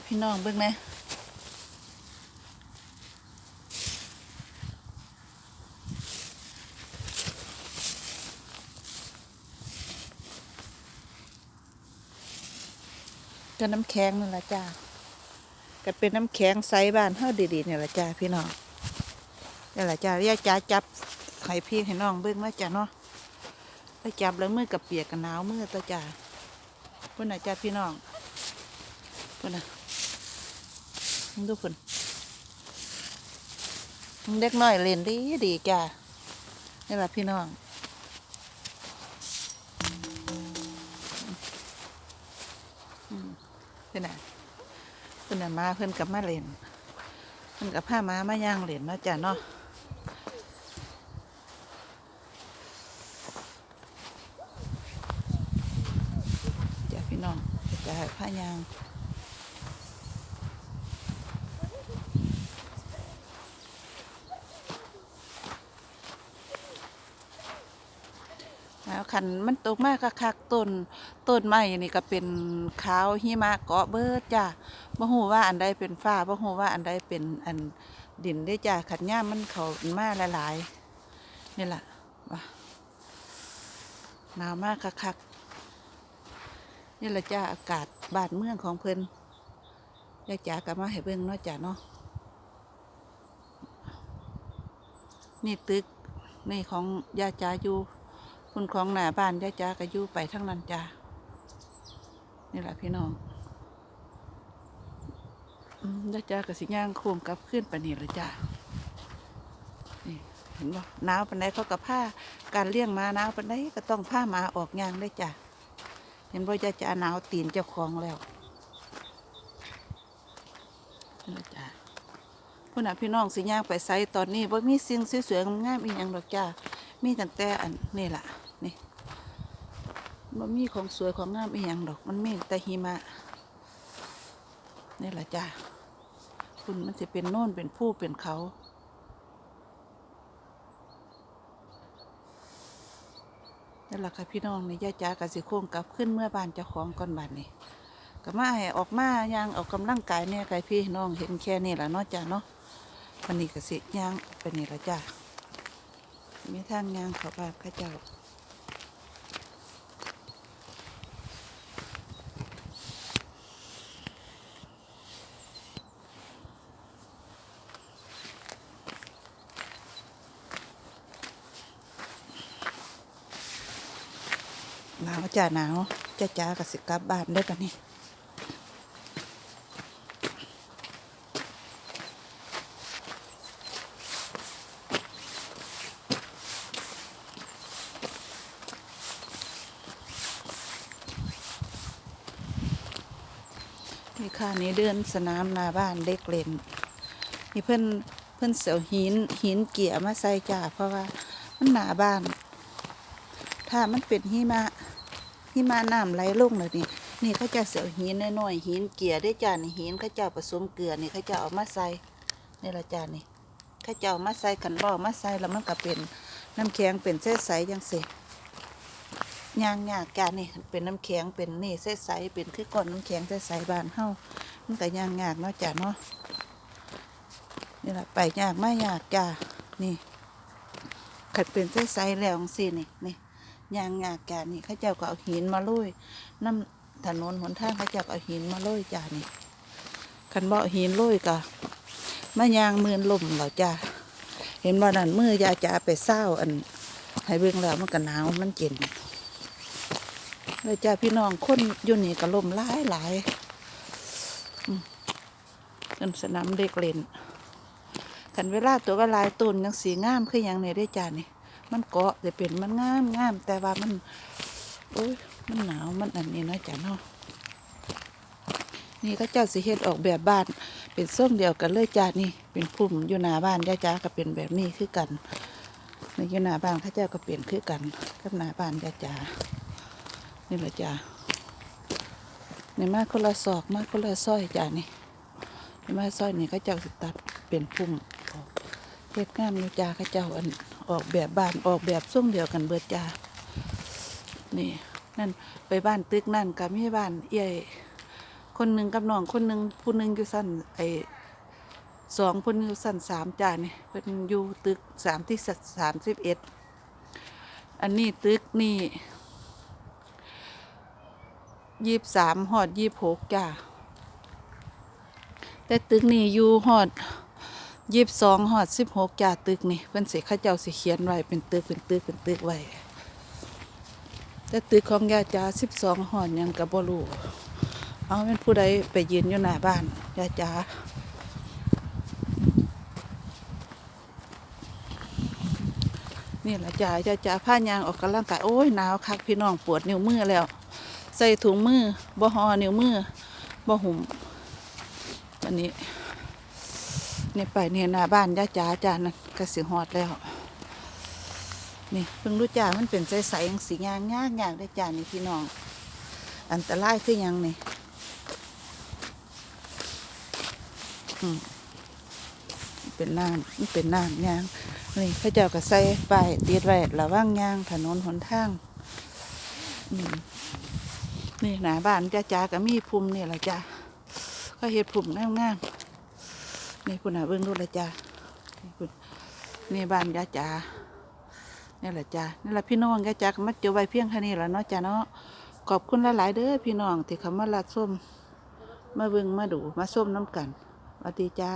กับพี่น้องเบิ่งนะก็น้ำแข็งนั่นแหละจ้าก็เป็นน้ำแข็งไซบ้านเฮาดีๆนี่แหละจ้าพี่น้องนี่แหละจ้าเรียกจ้าจับไข่พี่ให้น้องเบิ่งนะจ้าเนาะไปจับแล้วมือกับเปียกกับหนาวมือตัวจ้าพุ่นน่ะจ้าพี่น้องพุ่นน่ะ ดูพุ่นมึงเด็กน้อยเล่นดีดีจ้านี่แหละพี่น้องเพิ่นน่ะเพิ่นน่ะมาเพิ่อนกับมาเล่นเพิ่อนกับผ้าม้ามาย่างเล่นเนาจ้าเนาะจ้ะพี่น้องจะให้ผ้ายาง แล้วคันมันตกมากคักๆต้นต้นไม้นี่ก็เป็นขาวหิมะเกาะเบิดจ้ะบ่ฮู้ว่าอันใดเป็นฟ้าบ่ฮู้ว่าอันใดเป็นอันดินได้จ้ะขัดย่ามันเขามาหลายๆนี่ล่ะว่าหนาวมากคักๆนี่แหละจ้าอากาศบ้านเมืองของเพิ่นยายจ๋ากลับมาให้เบิ่งเนาะจ้าเนาะนี่ตึกนี่ของยาจ๋าอยู่ คุณของหน้าบ้านยาจ๋าก็ยู่ไปทั้งนั้นจ้านี่แหละพี่น้องยาจ๋าก็สิย่างโค้งกลับขึ้นไปนี่เลยจ้านี่เห็นบ่หนาวปานใดเขากับผ้าการเลี้ยงมาหนาวปานใดก็ต้องผ้ามาออกย่างได้จ้าเห็นว่าจะจะหนาวตีนเจ้าของแล้วนี่ละจ้าพุ่นน่ะพี่น้องสิย่างไปไซตอนนี้ว่ามีสิ่งสวยๆงามๆอีหยังดอกจ้ามีตั้งแต่อันนี่ล่ะ นี่บ่มีของสวยของงามอีหยังดอก มันมีแต่หิมะนี่แหละจ้าคุณมันจะเป็นโน่นเป็นผู้เป็นเขา นั่นแหละค่ะพี่น้องนี่ย่าจ๋ากับสิโค้งกลับขึ้นเมื่อบานเจ้าของก่อนบานนี่ก็มาให้ออกมาย่างออกกำลังกายเนี่ยไกพี่น้องเห็นแค่นี้แหละนาะจ้าเนาะวันนี้ก็สิย่างไปนี่ละจ้ามีทางย่างเขาบ้านข้าเจ้า หนาวจ้าหนาวจ้าจ๋ากับสิกลับบ้านได้ปะนี่นี่ค่ะนี่เดินสนามนาบ้านเด็กเล่นนี่เพื่อนเพื่อนเสียวหินหินเกี่ยมาใส่จ้าเพราะว่ามันหนาบ้าน ถ้ามันเป็นหิมะ หิมะน้ำไหลลงเลยนี่นี่เขาจะเสียวหินน้อยๆหินเกลี่ยได้จานหินเขาจ้าผสมเกลือนี่เขาจะเอามาใส่นี่ละจานนี่เขาจะเอามาใส่ขันบ่อมาใส่แล้วมันก็เป็นน้ำแข็งเป็นเส้นใสๆจังสิยางยากจานนี่เป็นน้ำแข็งเป็นนี่เส้นใสเป็นคือก้อนน้ำแข็งเส้นใสบานเฮามันก็ยางยากเนาะจ้าเนาะนี่ละไปยากไม่ยากจ้านี่ขัดเป็นเส้นใสแล้วจังสินี่นี่ ยางงากจานี่เขาเจ้าก็เอาหินมาโรยน้ำถนนหนทางเขาเจ้าก็เอาหินมาโรยจานี่คันบ่อหินโรยก็มายางมือนลมเหรอจ้าเห็นว่านั่นมือยาจ่าไปเศร้าอันให้เบิ่งแล้วมันก็หนาวมันเย็นเลยจ้าพี่น้องคนยู่นี่ก็ลมหลายหลายอันสนามเด็กเล่นกันเวลาตัวก็ลายตุนยังสีงามคืออย่างนี้ได้จ้านี่ มันเกาะจะเป็นมันงามงามแต่ว่ามันโอ้ยมันหนาวมันอันนี้นะจ้ะเนาะนี่ก็เจ้าสิเฮ็ดออกแบบบ้าน เป็นส้มเดียวกันเลยจ้านี่ เป็นพุ่มอยู่หน้าบ้านย่าจ้าก็เป็นแบบนี้คือกันในอยู่หน้าบ้านข้าเจ้าก็เปลี่ยนคือกันกับหน้าบ้านย่าจ้านี่แหละจ้าในมาคนละศอกมาคนละซอยจ้านี่ในมาซอยนี่เขาเจ้าสิตัดเป็นพุ่มเฮ็ดงามอยู่จ้าข้าเจ้าอัน ออกแบบบ้านออกแบบส่งเดียวกันเบิดจ้านี่นั่นไปบ้านตึกนั่นก็มีบ้านเอี้ยคนหนึ่งกับน้องคนหนึ่งผู้หนึ่งอยู่สั้นไอสองคนอยู่สั้นสามจ้านี่เป็นอยู่ตึกสามที่สามสิบเอ็ดอันนี้ตึกนี่ยี่สามหอดยี่หกจ้าแต่ตึกนี่อยู่หอด ยี่สองหอดสิบหกจ้าตึกนี่เพิ่อนเสิเข้าเจ้าสิเขียนไว้เป็นตึกเป็นตึกเป็นตึกไว้แต่ตึกของยาจ้าสิบสองหอดยังกับบรูเอาเป็นผู้ใดไปยืนอยู่หน้าบ้านยาจ๋านี่แหละจ๋ายาจ๋าผ้ายางออกกำลังกายโอ้ยหนาวคักพี่น้องปวดนิ้วมือแล้ว ใส่ถุงมือบ่หอนิ้วมือบ่หุ่มวันนี้ นี่ไปเนี่ยหน้าบ้านยาจ๋าจานั่นกระสิหอดแล้ว นี่เพิ่งรู้จ่ามันเป็นใสๆยังสีงางงากงากได้จ่านี่พี่น้อง อันตรายคือยังนี่เป็นน้ำมันเป็นน้ำยางนี่พระเจ้าก็ใส่ป้ายติดไว้ระว่างยางถนนหนทางนี่หน้าบ้านจ้าจ้าก็มีภูมินี่แหละจ้าก็เฮ็ดภูมิงามๆ นี่คุณอะเบิ้งดูละจ้านี่คุณนี่บ้านยาจ้านี่แหละจ้านี่แหละพี่น้องยาจ้ามาเจอไว้เพียงแค่นี้แหละเนาะจ้าเนาะขอบคุณหลายๆเด้อพี่น้องที่เขามารัดส้มมาเบิ้งมาดูมาส้มน้ำกันสวัสดีจ้า